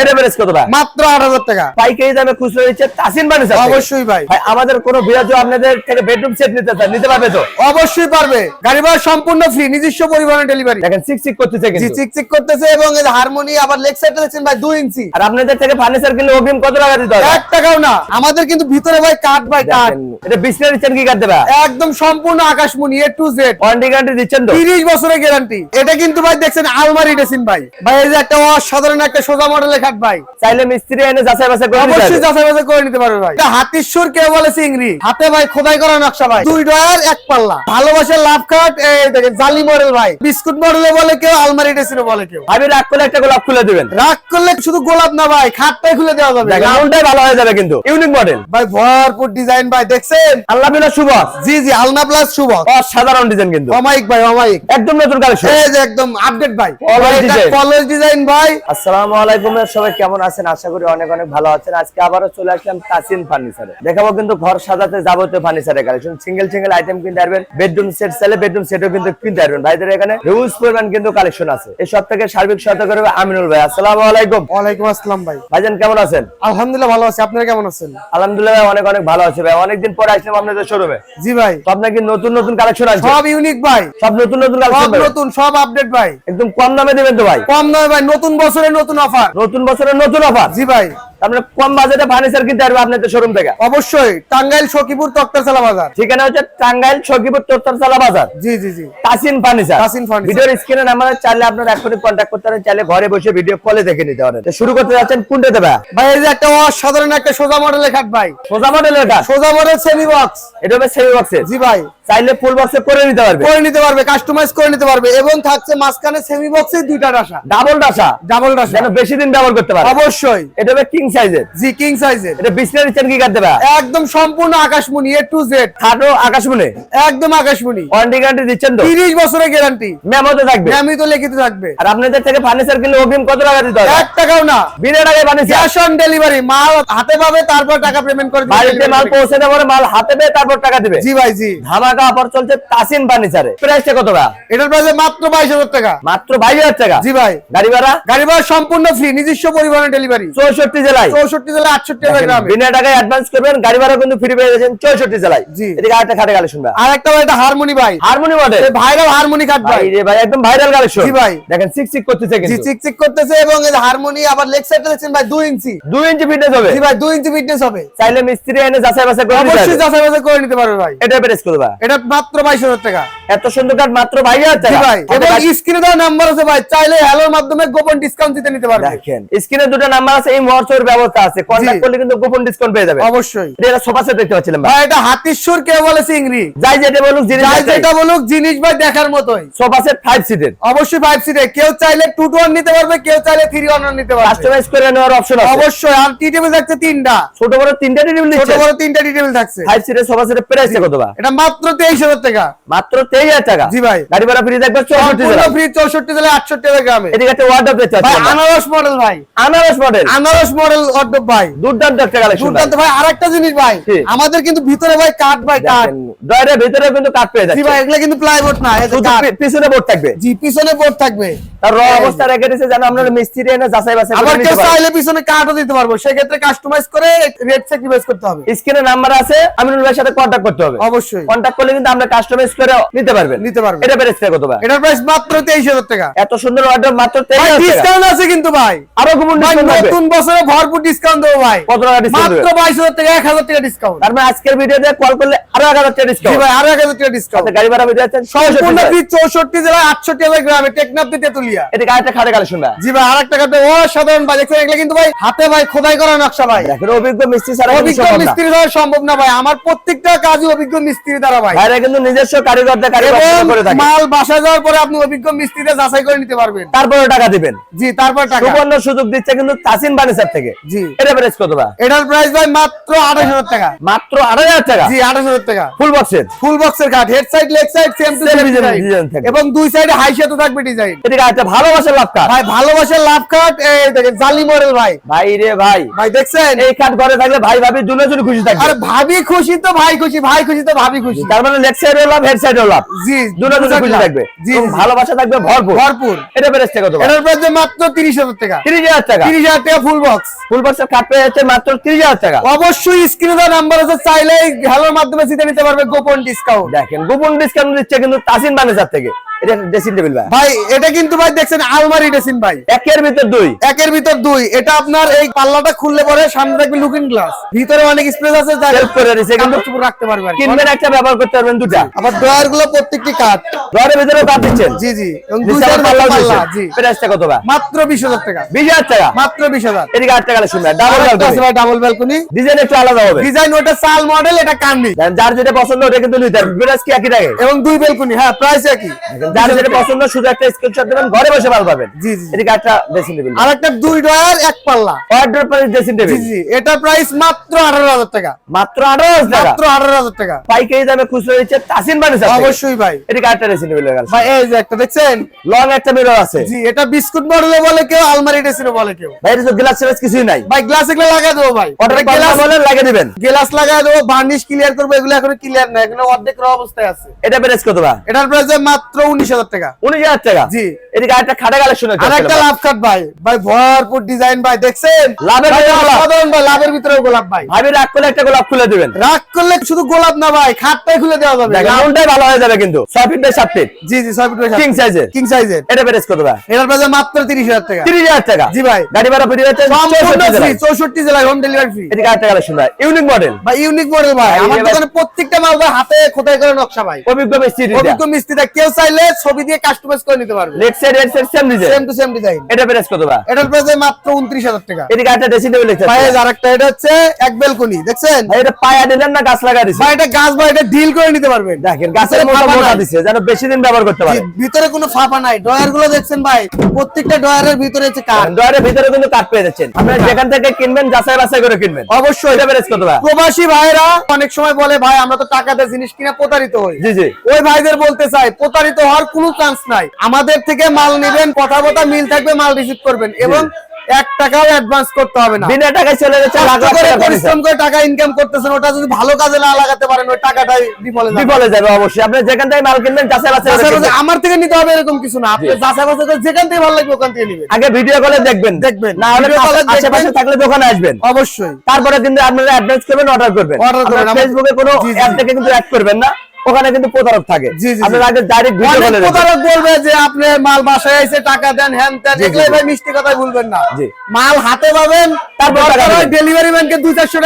এটা প্রাইস কত ভাই? মাত্র আট হাজার টাকা। পাইকারি দামে খুচরো দিচ্ছে তাসিন ফার্নিচার অবশ্যই ভাই। ভাই আমাদের কোনো বিরাজ আপনাদের থেকে বেডরুম সেট নিতে চান নিতে পারবে তো? অবশ্যই পারবে। গাড়ি ভাড়া সম্পূর্ণ ফ্রি নিজস্ব পরিবহনে ডেলিভারি দেখেন সিক সিক করতেছে কিন্তু। করতেছে এবং এই হারমোনি আবার লেগ সাইডে দেখছেন ভাই দুই ইঞ্চি আর আপনাদের থেকে ফার্নিচার কিনলে অগ্রিম কত টাকা দিতে হবে? টাকাও না। আমাদের কিন্তু ভিতরে ভাই কাঠ বাই কাঠ দেখেন, এটা বিছনা দিচ্ছেন কি কাটতে ভাই একদম সম্পূর্ণ আকাশমণি A to Z warranty guarantee দিচ্ছেন তো? তিরিশ বছরের গ্যারান্টি এটা কিন্তু ভাই দেখছেন আলমারি ডেসিন ভাই। ভাই এই যে একটা অসাধারণ একটা সোজা মডেলের খাট ভাই। চাইলে মিস্ত্রি এনে যাচাই বাছাই করে অবশ্যই যাচাই বাছাই করে নিতে পারবে ভাই। এটা হাতির সুর কে বলে চিংড়ি? হাতে ভাই খোদাই করা নকশা ভাই। দুই ডয়ার এক পাল্লা। ভালোবাসার লাভ খাট এই দেখেন জালি মডেল ভাই। বিস্কুট মডেলে বলে কেউ আলমারি ডেসিনে বলে কেউ। ভাবি রাগ করলে একটা গোলাপ খুলে দিবেন। রাগ করলে শুধু গোলাপ না ভাই খাটটাই খুলে দেওয়া যাবে। রাউন্ডটাই ভালো হয়ে যাবে কিন্তু। ইউনিক মডেল ভাই ভরপুর ডিজাইন ভাই দেখছেন? আল্লাহ শুভ। জি জি আলনা প্লাস শুভ। অসাধারণ ডিজাইন কিন্তু। অমাইক ভাই অমাইক একদম নতুন কালেকশন এই যে একদম আপডেট ভাই। কলেজ ডিজাইন ভাই। আসসালামু আলাইকুম সবাই কেমন আছেন? আশা করি অনেক অনেক ভালো আছেন। আজকে আবারও চলে আসলাম তাসিন ফার্নিচারে। দেখাবো কিন্তু ঘর সাজাতে যাবতীয় ফার্নিচারের কালেকশন। সিঙ্গেল সিঙ্গেল আইটেম কিনতে পারবেন। বেডরুম সেট চাইলে বেডরুম সেটও কিন্তু কিনতে পারবেন। ভাইদের এখানে হিউজ পরিমাণ কিন্তু কালেকশন আছে। এই সব থেকে সার্বিক সহায়তা করবে আমিনুল ভাই। আসসালামু আলাইকুম। ওয়ালাইকুম আসসালাম ভাই। ভাইজান কেমন আছেন? আলহামদুলিল্লাহ ভালো আছি। আপনারা কেমন আছেন? আলহামদুলিল্লাহ ভাই, অনেক অনেক ভালো আছে ভাই। অনেকদিন পরে আসলাম আপনাদের শোরুমে জি ভাই। তো আপনাকে নতুন নতুন কালেকশন আছে সব ইউনিক ভাই। সব নতুন নতুন কালেকশন সব নতুন সব আপডেট ভাই। একদম কম দামে দিবেন তো ভাই? কম দামে ভাই নতুন বছরের নতুন অফার নতুন বছরের নতুন অফার। জি ভাই। কম বাজেটে ফার্নিচার কিনতে পারবে আপনাদের শোরুম থেকে। অবশ্যই টাঙ্গাইল সখীপুর তক্তারসালা বাজার। ঠিকানা হচ্ছে টাঙ্গাইল সখীপুর তোরতরসালা বাজার। জি জি জি। Tasin furniture Tasin furniture. ভিডিওর স্ক্রিনে নাম্বার চাইলে আপনারা এখনই কন্ট্যাক্ট করতে পারেন চাইলে ঘরে বসে ভিডিও কলে দেখে নিতে পারেন। তো শুরু করতে যাচ্ছেন কোনটা দেবে? ভাই এই যে একটা অসাধারণ একটা সোজা মডেলের খাট ভাই। সোজা মডেলের কাজ সোজা মডেল সেমি বক্স এটা হবে সেমি বক্সের জি ভাই। চাইলে ফুল বক্সে করে নিতে পারবে? করে নিতে পারবে কাস্টমাইজ করে নিতে পারবে এবং থাকছে মাঝখানে সেমি বক্সে দুইটা ডাসা। ডাবল ডাসা? ডাবল ডাসা। যেন বেশি দিন ব্যবহার করতে পারে। অবশ্যই। এটা হবে কিং সাইজের। জি কিং সাইজের। এটা বিছনা দিচ্ছেন কি কাটতে একদম সম্পূর্ণ আকাশমণি এ টু জেড খাটো আকাশমণি? একদম আকাশমণি। ওয়ারেন্টি গ্যারান্টি দিচ্ছেন তো? তিরিশ বছরের গ্যারান্টি মেমোতে থাকবে। আমি তো লিখিত থাকবে। আর আপনাদের থেকে ফার্নিচার কিনলে অগ্রিম কত টাকা দিতে হবে? এক টাকাও না। বিনা টাকায় ফার্নিচার ক্যাশ অন ডেলিভারি মাল হাতে পাবে তারপর টাকা পেমেন্ট করে দিবে। বাড়িতে মাল পৌঁছে দেওয়ার মাল হাতে পেয়ে তারপর টাকা দিবে। জি ভাই জি। ধামাকা অফার চলছে তাসিন ফার্নিচারে প্রাইসটা কত টাকা এটার প্রাইস মাত্র বাইশ হাজার টাকা। মাত্র বাইশ হাজার টাকা? জি ভাই। গাড়ি ভাড়া? গাড়ি ভাড়া সম্পূর্ণ ফ্রি নিজস্ব পরিবহনে ডেলিভারি চৌষট্টি জেলায়? চৌষট্টি জেলা আটষট্টি হাজার গ্রামে। বিনা টাকায় অ্যাডভান্স করবেন গাড়ি ভাড়া কিন্তু ফ্রি পেয়ে যাচ্ছেন চৌষট্টি জেলায়। এদিকে আরেকটা খাটে কালেকশন ভাই আর ভাই এটা হারমোনি ভাই। Harmony model viral Harmony cut ভাই। ভাই রে ভাই একদম ভাইরাল কালেকশন জি ভাই। দেখেন সিক সিক করতেছে জি কিন্তু। চিক চিক করতেছে এবং এই হারমোনি আবার লেগ সাইডে দেখছেন ভাই দুই ইঞ্চি। দুই ইঞ্চি ফিটনেস হবে? জি ভাই দুই ইঞ্চি ফিটনেস হবে। চাইলে মিস্ত্রি এনে যাচাই বাছাই করে নিতে অবশ্যই যাচাই বাছাই করে নিতে পারবে ভাই। এটা প্রাইস কত এটা মাত্র বাইশ হাজার টাকা। এত সুন্দর মাত্র টাকা। ভাই এবং স্ক্রিনে দেওয়া নাম্বার আছে ভাই চাইলে হ্যালোর মাধ্যমে গোপন ডিসকাউন্ট দিতে নিতে পারবে। দেখেন স্ক্রিনে দুটো নাম্বার আছে এই মহোৎসবের ব্যবস্থা আছে কন্ট্যাক্ট জি। করলে কিন্তু গোপন ডিসকাউন্ট পেয়ে যাবে অবশ্যই। এটা সোফা সেট দেখতে পাচ্ছিলাম ভাই। এটা হাতির সুর কে বলে চিংড়ি? যাই যেটা বলুক জিনিস যাই যেটা বলুক জিনিস ভাই দেখার মতোই। সোফা সেট ফাইভ সিটের অবশ্যই ফাইভ সিটে কেউ চাইলে টু টু ওয়ান নিতে পারবে কেউ চাইলে থ্রি ওয়ান নিতে পারবে। কাস্টমাইজ করে নেওয়ার অপশন আছে। অবশ্যই আর টি টেবিল থাকছে তিনটা। ছোট বড় তিনটা টেবিল ছোট বড় তিনটা টি টেবিল থাকছে। ফাইভ সিটের সোফা সেটের প্রাইস কত ভাই? এটা মাত্র তেইশ হাজার টাকা। মাত্র তেইশ হাজার টাকা? জি ভাই। গাড়ি ভাড়া ফ্রি থাকবে চৌষট্টি জেলা ফ্রি চৌষট্টি জেলায় আটষট্টি হাজার গ্রামে। এদিকে একটা ওয়ার্ড দেখতে ভাই আনারস মডেল ভাই। আনারস মডেল আনারস মডেল অর্ডব ভাই। দুর্দান্ত একটা কালেকশন দুর্দান্ত ভাই আরেকটা জিনিস ভাই আমাদের কিন্তু ভিতরে ভাই কাঠ ডয়ের ভিতরে কিন্তু কাট পেয়ে জি যাচ্ছে। ভাই এগুলো কিন্তু প্লাইবোর্ড না। পি- পিছনে বোর্ড থাকবে। জি পিছনে বোর্ড থাকবে। তার র অবস্থা রেখে দিয়েছে যেন মিস্ত্রি এনে যাচাই বাছাই আবার কেউ চাইলে পিছনে কাঠও দিতে পারব। সেক্ষেত্রে কাস্টমাইজ করে রেট স্যাক্রিফাইস করতে হবে। স্ক্রিনে নাম্বার আছে আমিনুল ভাইয়ের সাথে কন্ট্যাক্ট করতে হবে। অবশ্যই। কন্ট্যাক্ট করলে কিন্তু আমরা কাস্টমাইজ করে নিতে পারবেন। নিতে পারবেন। এটা প্রাইস কত ভাই? এটার প্রাইস মাত্র টাকা। এত সুন্দর অর্ডার মাত্র টাকা। ডিসকাউন্ট আছে কিন্তু ভাই। আরও ডিসকাউন্ট নতুন বছরে ভরপুর ডিসকাউন্ট দেবো ভাই। কত টাকা ডিসকাউন্ট মাত্র বাইশ হাজার টাকা ডিসকাউন্ট তার মানে আজকের ভিডিওতে কল করলে আরও এক হাজার টাকা জি ডিসকাউন্ট ভাই আরও এক হাজার টাকা ডিসকাউন্ট গাড়ি ভাড়া জেলায়। আটষট্টি হাজার গ্রামে টেকনাফ আরেকটা খাটে কালেকশন ভাই। জি ভাই আরেকটা কাটবে অসাধারণ ভাই। দেখছেন এগুলো কিন্তু ভাই হাতে ভাই খোদাই করা নকশা ভাই। দেখেন অভিজ্ঞ মিস্ত্রি ছাড়া অভিজ্ঞ মিস্ত্রি দ্বারা সম্ভব না ভাই। আমার প্রত্যেকটা কাজই অভিজ্ঞ মিস্ত্রি দ্বারা ভাই। ভাইরা কিন্তু নিজস্ব কারিগরদের কারিগর করে থাকে। মাল বাসায় যাওয়ার পরে আপনি অভিজ্ঞ মিস্ত্রিতে যাচাই করে নিতে পারবেন। তারপরে টাকা দিবেন। জি তারপর টাকা। সুবর্ণ সুযোগ দিচ্ছে কিন্তু তাসিন বানিসার থেকে। জি। এটা প্রাইস কত ভাই? এটার প্রাইস ভাই মাত্র আঠাশ হাজার টাকা। মাত্র আড়াই হাজার টাকা? জি আঠাশ হাজার টাকা। ফুল বক্সের ফুল বক্সের কাঠ head side leg side same to same design design এবং দুই সাইডে হাই সেতু থাকবে ডিজাইন এদিকে একটা ভালোবাসার লাভ কার্ড ভাই ভালোবাসার লাভ কাঠ এই দেখেন জালি মডেল ভাই। ভাই রে ভাই। ভাই দেখছেন? এই কার্ড ঘরে থাকলে ভাই ভাবি দুজন খুশি আরে ভাবি খুশি তো ভাই খুশি ভাই খুশি তো ভাবি খুশি। তার মানে লেগ সাইডে লাভ হেড সাইডে লাভ জি দুজন খুশি থাকবে। জি ভালোবাসা থাকবে ভরপুর। ভরপুর। এটা প্রাইস কত এটার প্রাইস মাত্র তিরিশ হাজার টাকা। তিরিশ হাজার টাকা। তিরিশ হাজার টাকা ফুল বক্স ফুল বক্সের কার্ড পেয়ে যাচ্ছে মাত্র তিরিশ হাজার টাকা। অবশ্যই স্ক্রিনে দেওয়া নাম্বার আছে চাইলে হ্যালোর মাধ্যমে জিতে নিতে পারবে গোপন ডিসকাউন্ট দেখেন গোপন ডিসকাউন্ট দিচ্ছে কিন্তু তাসিন বানেজার থেকে। এটা ড্রেসিং টেবিল ভাই। ভাই এটা কিন্তু ভাই দেখছেন আলমারি ডেসিন ভাই। একের ভিতর দুই। একের ভিতর দুই। এটা আপনার এই পাল্লাটা খুললে পরে সামনে থাকবে লুকিং গ্লাস ভিতরে অনেক স্পেস আছে যা Self করে দিছে, কিন্তু কাপড় রাখতে পারবে কিনবেন একটা ব্যবহার করতে পারবেন দুটা। আবার ড্রয়ারগুলো প্রত্যেকটি ভিতরে দিচ্ছেন? জি জি। এবং নিচে দুইটার পাল্লা দিচ্ছেন। জি। প্রাইসটা কত ভাই? মাত্র বিশ হাজার টাকা। বিশ হাজার টাকা? মাত্র এদিকে টাকা শুনবে ডাবল আরেকটা ভাই ডাবল ব্যালকনি ডিজাইন একটু আলাদা হবে। ডিজাইন ওটা সাল মডেল এটা কান্দি। যার যেটা পছন্দ ওটা কিন্তু নিতে হবে প্রাইস কি একই থাকে? এবং দুই ব্যালকনি হ্যাঁ প্রাইস একই। যার যেটা পছন্দ শুধু একটা স্ক্রিনশট দেবেন ঘরে বসে মাল পাবেন। জি, জি। এদিকে একটা ড্রেসিং টেবিল আর একটা দুই ড্রয়ার এক পাল্লা। অর্ডার প্রাইস ড্রেসিং টেবিল জি এটা প্রাইস মাত্র আঠারো হাজার টাকা। মাত্র টাকা? মাত্র আঠারো হাজার টাকা। পাইকারি দামে খুচরো দিচ্ছে তাসিন বানেজার অবশ্যই ভাই। এদিকে একটা ড্রেসিং টেবিল ভাই এই যে একটা দেখছেন? লং একটা মিরর আছে। জি এটা বিস্কুট মডেলে বলে কেউ আলমারি বলে কেউ। ভাই এটা তো গ্লাস কিছুই নাই। ভাই গ্লাস এগুলো লাগাই দেবো ভাই। অর্ডার গ্লাস গ্লাস লাগিয়ে দিবেন। গ্লাস লাগাই দেবো বার্নিশ ক্লিয়ার করব এগুলো এখনও ক্লিয়ার নাই এখনও অর্ধেক র অবস্থায় আছে। এটা প্রাইস কত ভাই? এটার প্রাইস মাত্র উনিশ হাজার টাকা। উনিশ হাজার টাকা? জি। এদিকে একটা খাটা কালেকশন আর একটা লাভ কাট ভাই। ভাই ভরপুর ডিজাইন ভাই দেখছেন? লাভের গোলাপ। সাধারণ ভাই লাভের ভিতরে গোলাপ ভাই। ভাবি রাগ করলে একটা গোলাপ খুলে দিবেন। রাগ করলে শুধু গোলাপ না ভাই খাটটাই খুলে দেওয়া যাবে। দেখেন ভালো হয়ে যাবে কিন্তু। ছয় ফিট বাই সাত ফিট জি জি ফিট কিং সাইজের কিং সাইজের এটা প্রাইস কত ভাই? এটার প্রাইস মাত্র তিরিশ হাজার টাকা। তিরিশ হাজার টাকা। জি ভাই। গাড়ি ভাড়া যাচ্ছে 64 ফ্রি জেলায়। হোম ডেলিভারি ফ্রি এদিকে একটা কালেকশন ভাই ইউনিক মডেল ভাই ইউনিক মডেল ভাই। ভাই, আমার দোকানে প্রত্যেকটা মাল ভাই হাতে খোদাই করে নকশা ভাই। অভিজ্ঞ মিস্ত্রি অভিজ্ঞ মিস্ত্রিটা কেউ চাইলে ছবি দিয়ে কাস্টমাইজ করে নিতে পারবে। Left side right same design same to same design এটা প্রাইস কত ভাই? এটার প্রাইস মাত্র উনত্রিশ হাজার টাকা। এদিকে একটা ড্রেসিং টেবিল লিখছে ভাই আর এটা হচ্ছে এক বেলকনি দেখছেন? এটা পায়া দিলেন না গাছ লাগা ভাই এটা গাছ ভাই এটা ডিল করে নিতে পারবেন। দেখেন গাছের ভিতরে মোটা মোটা দিছে যেন বেশি দিন ব্যবহার করতে পারে। ভিতরে কোনো ফাঁপা নাই। ড্রয়ারগুলো দেখছেন ভাই প্রত্যেকটা ড্রয়ারের ভিতরে হচ্ছে কাঠ। ডয়ারের ভিতরে কিন্তু কাঠ পেয়ে যাচ্ছেন। যেখান থেকে কিনবেন যাচাই বাছাই করে কিনবেন। অবশ্যই। প্রবাসী ভাইরা অনেক সময় বলে ভাই আমরা তো টাকা দিয়ে জিনিস কিনা প্রতারিত হই। জি জি। ওই ভাইদের বলতে চাই প্রতারিত হওয়ার কোনো চান্স নাই। আমাদের থেকে মাল নেবেন কথা কথা মিল থাকবে মাল রিসিভ করবেন। এবং এক টাকাও অ্যাডভান্স করতে হবে না। বিনা টাকায় চলে যাচ্ছে লাখ কষ্ট লাখ করে পরিশ্রম করে টাকা ইনকাম করতেছেন ওটা যদি ভালো কাজে না লাগাতে পারেন ওই টাকাটাই বিফলে যাবে। বিফলে যাবে অবশ্যই। আপনি যেখান থেকে মাল কিনবেন যাচাই বাছাই। আমার থেকে নিতে হবে এরকম কিছু না। আপনি যাচাই বাছাই করে যেখান থেকে ভালো লাগবে ওখান থেকে নেবেন। আগে ভিডিও কলে দেখবেন। দেখবেন। না হলে আশেপাশে থাকলে দোকানে আসবেন। অবশ্যই। তারপরে কিন্তু আপনারা অ্যাডভান্স করবেন অর্ডার করবেন। Order করবেন। ফেসবুকে কোনো। অ্যাড থেকে কিন্তু অ্যাড করবেন না। ওখানে কিন্তু প্রতারক থাকে। আপনারা আগে ডাইরেক্ট ভিডিও কলে প্রতারক বলবে যে আপনি মাল বাসায় টাকা দেন হ্যান ত্যান এগুলো ভাই মিষ্টি কথাই বলবেন না। জি। মাল হাতে পাবেন তারপর ডেলিভারি ম্যানকে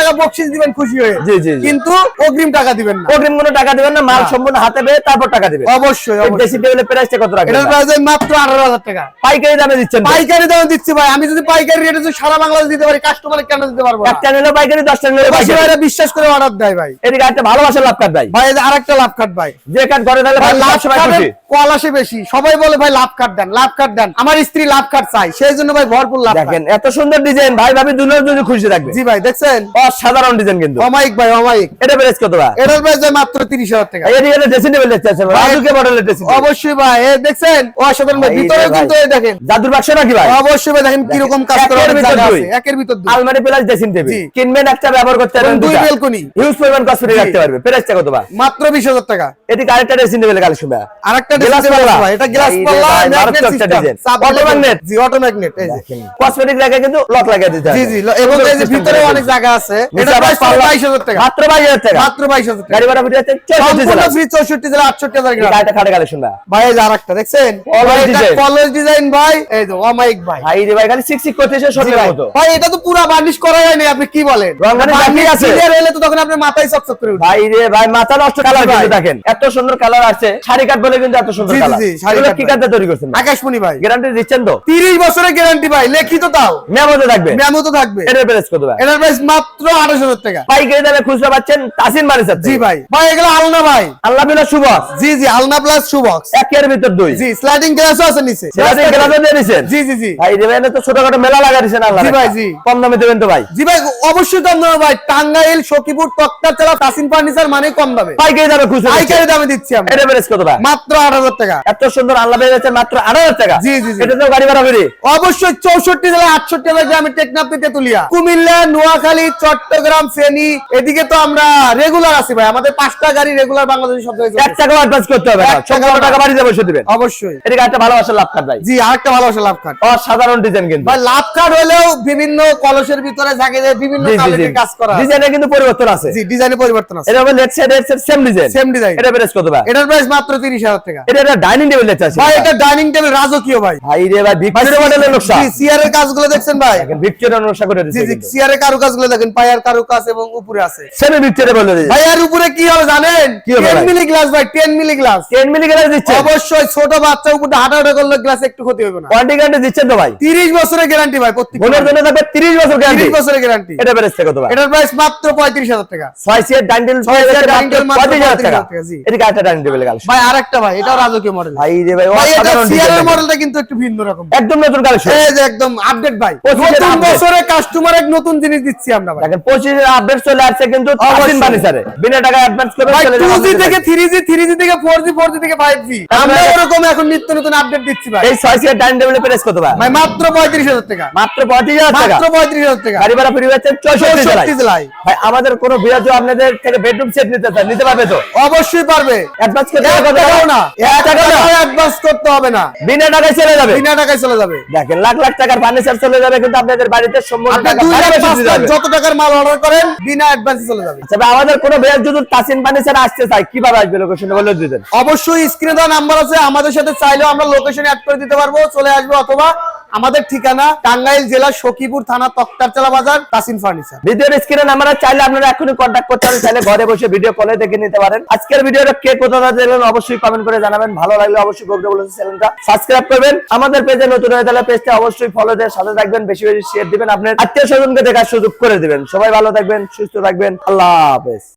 টাকা দিবেন খুশি হয়ে। জি, জি। কিন্তু অগ্রিম টাকা দিবেন না। অগ্রিম কোনো টাকা দিবেন না মাল সম্পূর্ণ হাতে পেয়ে তারপর টাকা দিবেন। অবশ্যই দেশি প্রাইসটা কত রাখবেন এটার প্রাইস মাত্র আঠারো হাজার টাকা। পাইকারি দামে দিচ্ছেন পাইকারি দামে দিচ্ছি ভাই। আমি যদি পাইকারি রেটে যদি সারা বাংলাদেশ দিতে পারি কাস্টমারে কেন দিতে পারব না? একটা নিলে পাইকারি দশটা নিলে পাইকারি। বিশ্বাস করে অর্ডার দেয় ভাই। এদিকে একটা ভালোবাসার লাভ কাট ভাই? ভাই আর একটা লাভ কাট ভাই। যে কাট ঘরে ভাই লাভ কার্ডের খুশি। কল আসে বেশি। সবাই বলে ভাই লাভ কার্ড দেন লাভ কার্ড দেন। আমার স্ত্রী লাভ কার্ড চাই সেই জন্য ভাই ভরপুর লাভ দেখেন এত সুন্দর ডিজাইন ভাই ভাবি দুজনের জন্য খুশি থাকবে। জি ভাই দেখছেন? অসাধারণ ডিজাইন কিন্তু। অমাইক ভাই অমাইক এটা প্রাইস কত ভাই? এটার প্রাইস মাত্র তিরিশ হাজার টাকা। এদিকে ড্রেসিং টেবিল দেখতে আছেন রাজুকে মডেলের ড্রেসিং অবশ্যই ভাই এ দেখছেন? অসাধারণ ভাই ভিতরে কিন্তু এই দেখেন। জাদুর বাক্স নাকি ভাই? অবশ্যই ভাই দেখেন কীরকম কাজ করা। আছে একের ভিতর দুই। আলমারি প্লাস ড্রেসিং টেবিল কিনবেন একটা ব্যবহার করতে এবং পারবেন দুই বেলকনি হিউজ পরিমাণ কসমেটিক জি। রাখতে পারবে। প্রাইসটা কত ভাই? মাত্র বিশ হাজার টাকা। এদিকে আরেকটা ড্রেসিং টেবিল কালেকশন ভাই আরেকটা গ্লাস পাল্লা। এটা গ্লাস পাল্লা ম্যাগনেট সিস্টেম ডিজাইন। সাব জি অটো ম্যাগনেট এই কসমেটিক জায়গায় কিন্তু লক লাগিয়ে দিতে জি জি এবং এই যে ভিতরে অনেক জায়গা আছে। এটা প্রাইস পাল্লা। বাইশ হাজার টাকা। মাত্র বাইশ হাজার টাকা। মাত্র বাইশ হাজার টাকা। গাড়ি ভাড়া ভিডিও আছে চৌষট্টি সম্পূর্ণ জেলা ফ্রি চৌষট্টি জেলা আটষট্টি হাজার গ্রাম। গাড়িটা খাটে কালেকশন ভাই ভাই এই যে আরেকটা দেখছেন? কলেজ ডিজাইন ভাই। এই যে অমাইক ভাই। ভাই রে ভাই খালি সিক সিক করতেছে জি মতো। ভাই এটা তো পুরা বার্নিশ করা হয়নি আপনি কি বলেন? রং বার্নিশ আছে। ক্লিয়ার তো তখন আপনার মাথায় চকচক করে ভাই রে ভাই মাথা নষ্ট কালার। কিন্তু দেখেন এত সুন্দর কালার আছে শাড়ি কাট বলে কিন্তু এত সুন্দর কালার এগুলো কি। কাঠে তৈরি করছেন আকাশমণি ভাই। গ্যারান্টি দিচ্ছেন তো? তিরিশ বছরের গ্যারান্টি ভাই লিখিত মেমোতে থাকবে? মেমো তো থাকবে। এটার প্রাইস কত ভাই? এটার প্রাইস মাত্র আঠাশ হাজার টাকা। পাইকারি দামে খুচরা পাচ্ছেন তাসিন জি ভাই। ভাই এগুলো আলনা ভাই। শুভ জি জি আলনা প্লাস শু বক্স একের ভিতর দুই? জি স্লাইডিং গ্লাসও আছে নিচে। গ্লাসও দিয়ে দিচ্ছেন জি জি জি। ভাই দেবেন তো ছোটখাটো মেলা লাগা দিচ্ছেন আল্লাহ জি ভাই, জি। কম দামে দেবেন তো ভাই? জি ভাই অবশ্যই দাম ভাই। টাঙ্গাইল সখীপুর তক্তার চালা তাসিন ফার্নিচার মানে কম দামে। পাইকারি দামে পাইকারি দামে দিচ্ছি আমরা। এটা প্রাইস কত ভাই মাত্র আট হাজার টাকা। এত সুন্দর আল্লাহ পেয়ে যাচ্ছে মাত্র আট হাজার টাকা। জি, জি, জি। এটা তো গাড়ি ভাড়া ফ্রি অবশ্যই চৌষট্টি জেলা আটষট্টি জেলা গ্রামে টেকনাফ তেতুলিয়া। কুমিল্লা নোয়াখালী চট্টগ্রাম ফেনী এদিকে তো আমরা রেগুলার আছি ভাই। আমাদের পাঁচটা গাড়ি রেগুলার বাংলাদেশি সব জায়গায় এক টাকা অ্যাডভান্স করতে হবে না। টাকা সতেরো বসে দিবেন। অবশ্যই। একটা ভালোবাসার লাভ কাট ভাই। জি আরেকটা ভালোবাসা লাভ কার্ড অসাধারণ ডিজাইন কিন্তু। ভাই লাভ কার্ড হলেও বিভিন্ন কলসের ভিতরে থাকে যে বিভিন্ন কাজ করা। ডিজাইনে কিন্তু পরিবর্তন আছে। জি ডিজাইনে পরিবর্তন আছে। এটা হবে left side same design same design. এটা প্রাইস কত ভাই? এটার প্রাইস মাত্র তিরিশ হাজার টাকা। এটা একটা ডাইনিং টেবিল দেখতে আছে ভাই এটা ডাইনিং টেবিল রাজকীয় ভাই। ভাই রে ভাই ভিক্টোরিয়া মডেলের নকশা। জি সিয়ারের কাজগুলো দেখছেন ভাই? দেখেন ভিক্টোরিয়া নকশা করে দিয়েছে জি কিন্তু। সিয়ারের কারুকাজগুলো দেখেন পায়ার কারুকাজ এবং উপরে আছে। সেমি ভিক্টোরিয়া বলে দিয়েছে ভাই এর উপরে কি হবে জানেন? 10 মিলি গ্লাস ভাই? 10 মিলি গ্লাস 10 মিলি গ্লাস দিচ্ছে। অবশ্যই ছোট বাচ্চা উপরে হাঁটা হাঁটা করলে গ্লাস একটু ক্ষতি হবে না। ওয়ারেন্টি গ্যারান্টি দিচ্ছেন তো ভাই? 30 বছরের গ্যারান্টি ভাই প্রত্যেক বোনের জন্য থাকবে 30 বছর গ্যারান্টি 30 বছরের গ্যারান্টি এটা প্রাইস কত ভাই? এটার প্রাইস মাত্র 35000 টাকা। ছয় সিয়ার ডাইনিং টেবিল ছয় সিয়ার ডাইনিং টেবিল মাত্র 35000 টাকা। 35,000 জি। এদিকে একটা ডাইনিং টেবিল কালেকশন ভাই আরেকটা ভাই এটাও রাজকীয় মডেল ভাই রে ভাই ভাই এটা অসাধারণ মডেলটা কিন্তু একটু ভিন্ন রকম। একদম নতুন কালেকশন এই যে একদম আপডেট ভাই। নতুন বছরে কাস্টমার এক নতুন জিনিস দিচ্ছি আমরা ভাই। দেখেন পঁচিশের আপডেট চলে আসছে কিন্তু তাসিন অবশ্যই। বিনা টাকা অ্যাডভান্স করবে চলে যাবে 2G আমাদের থেকে 3G 3G থেকে 4G 4G থেকে 5G আমরা আপনারা- এখন নিত্য নতুন আপডেট দিচ্ছি ভাই। এই ছয় সিয়ার ডাইনিং টেবিলের প্রাইস কত ভাই? ভাই মাত্র 35000 টাকা। মাত্র 35000 টাকা। মাত্র 35000 টাকা। গাড়ি ভাড়া ফ্রি হচ্ছে 64 64 জেলায়। জেলায়। ভাই আমাদের কোনো বিরাজ আপনাদের থেকে বেডরুম সেট নিতে চান নিতে পারবে তো? অবশ্যই পারবে। অ্যাডভান্স করতে হবে না। এক টাকা না। অ্যাডভান্স করতে হবে না। বিনা টাকায় চলে যাবে। বিনা টাকায় চলে যাবে। দেখেন লাখ লাখ টাকার ফার্নিচার চলে যাবে কিন্তু আপনাদের বাড়িতে সম্পূর্ণ টাকা। যত টাকার মাল অর্ডার করেন বিনা অ্যাডভান্সে চলে যাবে। তবে আমাদের কোনো যদি তাসিন ফার্নিচার আসতে চাই কীভাবে আসবে লোকেশনে বলে দিতেন? অবশ্যই স্ক্রিনে দেওয়া নাম্বার আছে আমাদের সাথে চাইলেও আমরা লোকেশন অ্যাড করে দিতে পারব। চলে আসব অথবা আমাদের ঠিকানা টাঙ্গাইল জেলা সখীপুর থানা তক্তারচালা বাজার, তাসিন ফার্নিচার। ভিডিওর স্ক্রিনে নাম্বার চাইলে আপনারা এখনই কন্ট্যাক্ট করতে পারেন, চাইলে ঘরে বসে ভিডিও কলে দেখে নিতে পারেন। আজকের ভিডিওটা কে কোথাও দেখলেন অবশ্যই কমেন্ট করে জানাবেন। ভালো লাগলে অবশ্যই বলতে বলেছে চ্যানেলটা সাবস্ক্রাইব করবেন। আমাদের পেজে নতুন হয়ে তাহলে পেজটা অবশ্যই ফলো দিয়ে সাথে থাকবেন, বেশি বেশি শেয়ার দিবেন আপনার আত্মীয় স্বজনকে দেখার সুযোগ করে দিবেন। সবাই ভালো থাকবেন, সুস্থ থাকবেন। আল্লাহ হাফেজ।